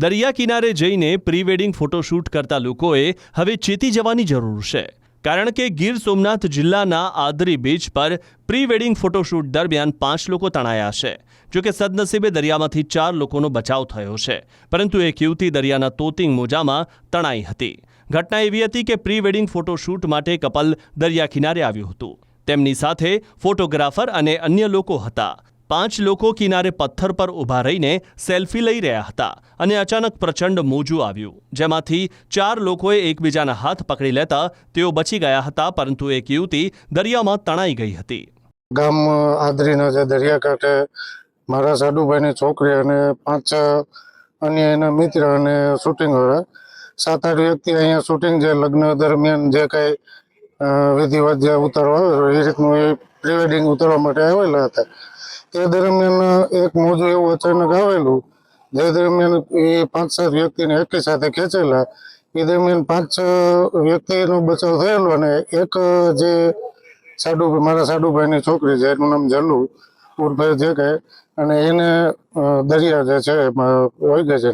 દરિયા કિનારે જઈને પ્રી વેડિંગ ફોટોશૂટ કરતા લોકોએ હવે ચેતી જવાની જરૂર છે. કારણ કે ગીર સોમનાથ જિલ્લાના આદરી બીચ પર પ્રી વેડિંગ ફોટોશૂટ દરમિયાન પાંચ લોકો તણાયા છે. જોકે સદનસીબે દરિયામાંથી ચાર લોકોનો બચાવ થયો છે. પરંતુ એક યુવતી દરિયાના તોતિંગ મોજામાં તણાઈ હતી. ઘટના એવી હતી કે પ્રી વેડિંગ ફોટોશૂટ માટે કપલ દરિયા કિનારે આવ્યું હતું. તેમની સાથે ફોટોગ્રાફર અને અન્ય લોકો હતા. પાંચ લોકો કિનારે પથ્થર પર ઊભા રહીને સેલ્ફી લઈ રહ્યા હતા અને અચાનક પ્રચંડ મોજું આવ્યું. જેમાંથી ચાર લોકોએ એકબીજાના હાથ પકડી લેતા તેઓ બચી ગયા હતા, પરંતુ એક યુવતી દરિયામાં તણાઈ ગઈ હતી. ગામ આદરીનો જે દરિયાકાંઠે મારા સાડુભાઈની છોકરી અને પાંચ અન્ય એના મિત્ર અને શૂટિંગ હવે સાત આઠ વ્યક્તિ અહીંયા શૂટિંગ જે લગ્ન દરમિયાન જે કાંઈ વિધિવત જે ઉતારો એ રીતનું એ પ્રી ઉતારવા માટે આવેલા હતા. તે દરમિયાન એક મોજું એવું અચાનક આવેલું, જે દરમિયાન એ પાંચ સાત વ્યક્તિને એકી સાથે ખેંચેલા, એ દરમિયાન પાંચ વ્યક્તિનો બચાવ થયેલો અને એક જે સાડુ મારા સાડુભાઈની છોકરી છે, એનું નામ જલ્લુ, ઉર્ફે જે કહે અને એને દરિયા જે છે વહી ગયા છે.